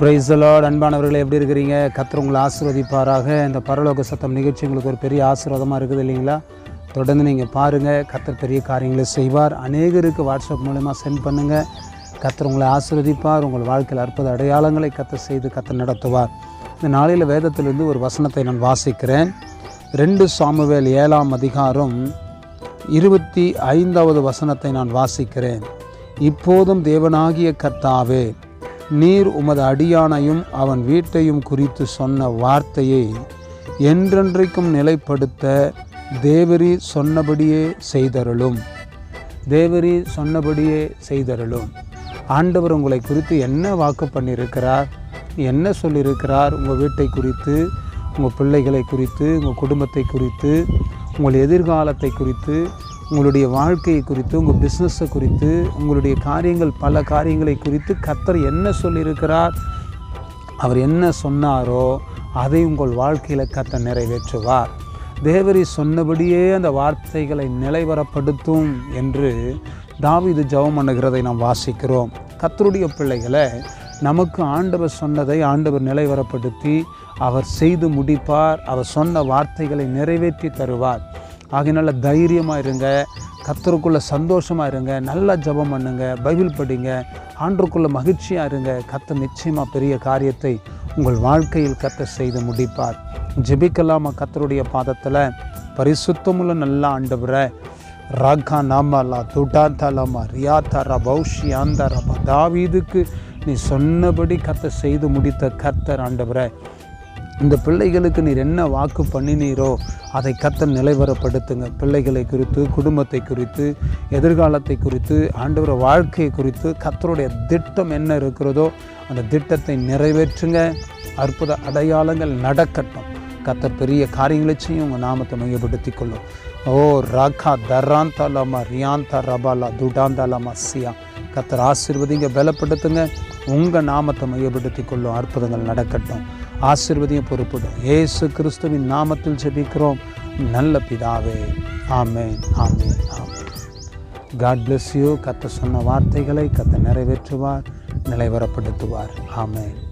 பிரைசலாட் அன்பானவர்களே எப்படி இருக்கிறீங்க? கத்தர் உங்களை ஆசீர்வதிப்பாராக. இந்த பரலோக சத்தம் நிகழ்ச்சி உங்களுக்கு ஒரு பெரிய ஆசீர்வாதமாக இருக்குது இல்லைங்களா? தொடர்ந்து நீங்கள் பாருங்கள் கத்தர் பெரிய காரியங்களை செய்வார். அநேகருக்கு வாட்ஸ்அப் மூலயமா சென்ட் பண்ணுங்கள் கத்தர் உங்களை ஆசீர்வதிப்பார். உங்கள் வாழ்க்கையில் அற்புத அடையாளங்களை கர்த்தர் செய்து கர்த்தர் நடத்துவார். இந்த நாளையில் வேதத்திலிருந்து ஒரு வசனத்தை நான் வாசிக்கிறேன். ரெண்டு சாமுவேல் ஏழாம் அதிகாரம் இருபத்தி ஐந்தாவது வசனத்தை நான் வாசிக்கிறேன். இப்போதும் தேவனாகிய கர்த்தாவே நீர் உமது அடியானையும் அவன் வீட்டையும் குறித்து சொன்ன வார்த்தையை என்றென்றைக்கும் நிலைப்படுத்த தேவரி சொன்னபடியே செய்தருளும். தேவரி சொன்னபடியே செய்தருளும். ஆண்டவர் உங்களை குறித்து என்ன வாக்கு பண்ணியிருக்கிறார்? என்ன சொல்லியிருக்கிறார்? உங்கள் வீட்டை குறித்து உங்கள் பிள்ளைகளை குறித்து உங்கள் குடும்பத்தை குறித்து உங்கள் எதிர்காலத்தை குறித்து உங்களுடைய வாழ்க்கையை குறித்து உங்கள் பிஸ்னஸை குறித்து உங்களுடைய காரியங்கள் பல காரியங்களை குறித்து கத்தர் என்ன சொல்லியிருக்கிறார் அவர் என்ன சொன்னாரோ அதை உங்கள் வாழ்க்கையில் கத்த நிறைவேற்றுவார். தேவரி சொன்னபடியே அந்த வார்த்தைகளை நிலைவரப்படுத்தும் என்று தாவீது ஜெபம் பண்ணுகிறதை நாம் வாசிக்கிறோம். கத்தருடைய பிள்ளைகளை நமக்கு ஆண்டவர் சொன்னதை ஆண்டவர் நிலைவரப்படுத்தி அவர் செய்து முடிப்பார் அவர் சொன்ன வார்த்தைகளை நிறைவேற்றி தருவார். ஆகையினால தைரியமாக இருங்க. கத்தருக்குள்ளே சந்தோஷமாக இருங்க. நல்லா ஜெபம் பண்ணுங்க. பைபிள் படிங்க. ஆண்டுக்குள்ளே மகிழ்ச்சியாக இருங்க. கத்தர் நிச்சயமாக பெரிய காரியத்தை உங்கள் வாழ்க்கையில் கத்தர் செய்து முடிப்பார். ஜெபிக்கலாமா கத்தருடைய பாதத்தில்? பரிசுத்தமுள்ள நல்ல ஆண்டவரை. ராகா நாமலா துடா தலமா ரியாத்தா ரபௌஷி அந்த ரபா தாவீதுக்கு நீ சொன்னபடி கத்தை செய்து முடித்த கர்த்தர் ஆண்டவரை. இந்த பிள்ளைகளுக்கு நீர் என்ன வாக்கு பண்ணினீரோ அதை கத்தர் நிலைவரப்படுத்துங்க. பிள்ளைகளை குறித்து குடும்பத்தை குறித்து எதிர்காலத்தை குறித்து ஆண்டவர வாழ்க்கையை குறித்து கத்தருடைய திட்டம் என்ன இருக்கிறதோ அந்த திட்டத்தை நிறைவேற்றுங்க. அற்புத அடையாளங்கள் நடக்கட்டும். கத்தர் பெரிய காரியங்களை செய்யும். உங்கள் நாமத்தை மையப்படுத்தி கொள்ளும் ஓ ராகா தராந்தாலமா ரியாந்தா ரபாலா துடாந்தாலமா சியா. கத்தர் ஆசீர்வதிங்க பலப்படுத்துங்க. உங்கள் நாமத்தை மையப்படுத்தி கொள்ளும் அற்புதங்கள் நடக்கட்டும். ஆசிர்வதியும் பொறுப்படும். ஏசு கிறிஸ்துவின் நாமத்தில் ஜெபிக்கிறோம். நல்ல பிதாவே. ஆமேன் ஆமேன் ஆமேன். காட் bless யூ கத்த சொன்ன வார்த்தைகளை கத்த நிறைவேற்றுவார் நிலைவரப்படுத்துவார். ஆமேன்.